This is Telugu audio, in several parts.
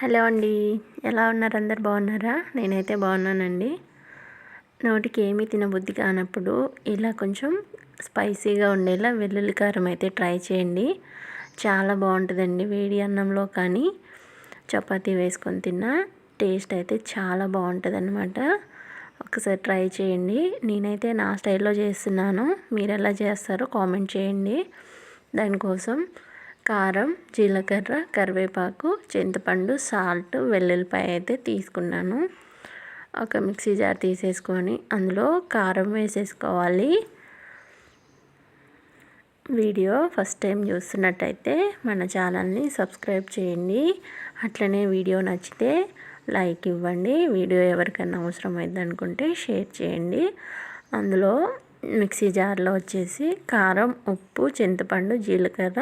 హలో అండి. ఎలా ఉన్నారు? అందరు బాగున్నారా? నేనైతే బాగున్నానండి. నోటికి ఏమీ తినబుద్ధి కానప్పుడు ఇలా కొంచెం స్పైసీగా ఉండేలా వెల్లుల్లి కారం అయితే ట్రై చేయండి. చాలా బాగుంటుందండి. వేడి అన్నంలో కానీ చపాతీ వేసుకొని తిన్నా టేస్ట్ అయితే చాలా బాగుంటుంది అనమాట ఒకసారి ట్రై చేయండి. నేనైతే నా స్టైల్లో చేస్తున్నాను. మీరు ఎలా చేస్తారో కామెంట్ చేయండి. దానికోసం కారం జీలకర్ర కరివేపాకు చింతపండు సాల్ట్ వెల్లుల్లిపాయ అయితే తీసుకున్నాను. ఒక మిక్సీ జార్ తీసేసుకొని అందులో కారం వేసేసుకోవాలి. వీడియో ఫస్ట్ టైం చూస్తున్నట్టయితే మన ఛానల్ని సబ్స్క్రైబ్ చేయండి. అట్లనే వీడియో నచ్చితే లైక్ ఇవ్వండి. వీడియో ఎవరికైనా అవసరం అనుకుంటే షేర్ చేయండి. అందులో మిక్సీ జార్లో వచ్చేసి కారం ఉప్పు చింతపండు జీలకర్ర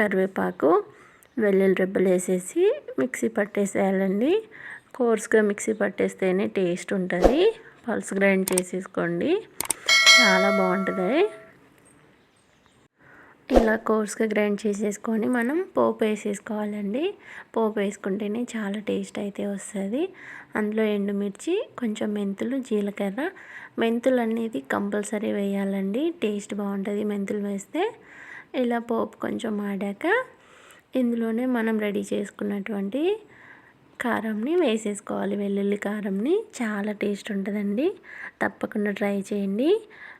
కరివేపాకు వెల్లుల్లి రెబ్బలు వేసేసి మిక్సీ పట్టేసేయాలండి. కోర్స్గా మిక్సీ పట్టేస్తేనే టేస్ట్ ఉంటుంది. పల్స్ గ్రైండ్ చేసేసుకోండి. చాలా బాగుంటుంది. ఇలా కోర్స్గా గ్రైండ్ చేసేసుకొని మనం పోపు వేసేసుకోవాలండి. పోపు వేసుకుంటేనే చాలా టేస్ట్ అయితే వస్తుంది. అందులో ఎండుమిర్చి కొంచెం మెంతులు జీలకర్ర. మెంతులు అనేది కంపల్సరీ వేయాలండి. టేస్ట్ బాగుంటుంది మెంతులు వేస్తే. ఇలా పోపు కొంచెం ఆడాక ఇందులోనే మనం రెడీ చేసుకున్నటువంటి కారంని వేసేసుకోవాలి వెల్లుల్లి కారంని. చాలా టేస్ట్ ఉంటుందండి. తప్పకుండా ట్రై చేయండి.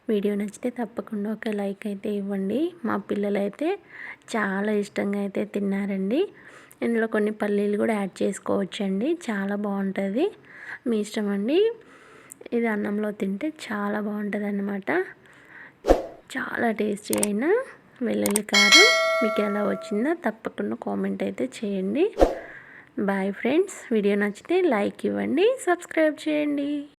వీడియో నచ్చితే తప్పకుండా ఒక లైక్ అయితే ఇవ్వండి. మా పిల్లలు అయితే చాలా ఇష్టంగా అయితే తిన్నారండి. ఇందులో కొన్ని పల్లీలు కూడా యాడ్ చేసుకోవచ్చండి. చాలా బాగుంటుంది. మీ ఇష్టం అండి? ఇది అన్నంలో తింటే చాలా బాగుంటుంది అన్నమాట చాలా టేస్టీ అయినా. వెల్లుల్లి కారం. మీకు ఎలా వచ్చిందో తప్పకుండా కామెంట్ అయితే చేయండి. బాయ్ ఫ్రెండ్స్ వీడియో నచ్చితే లైక్ ఇవ్వండి. సబ్స్క్రైబ్ చేయండి.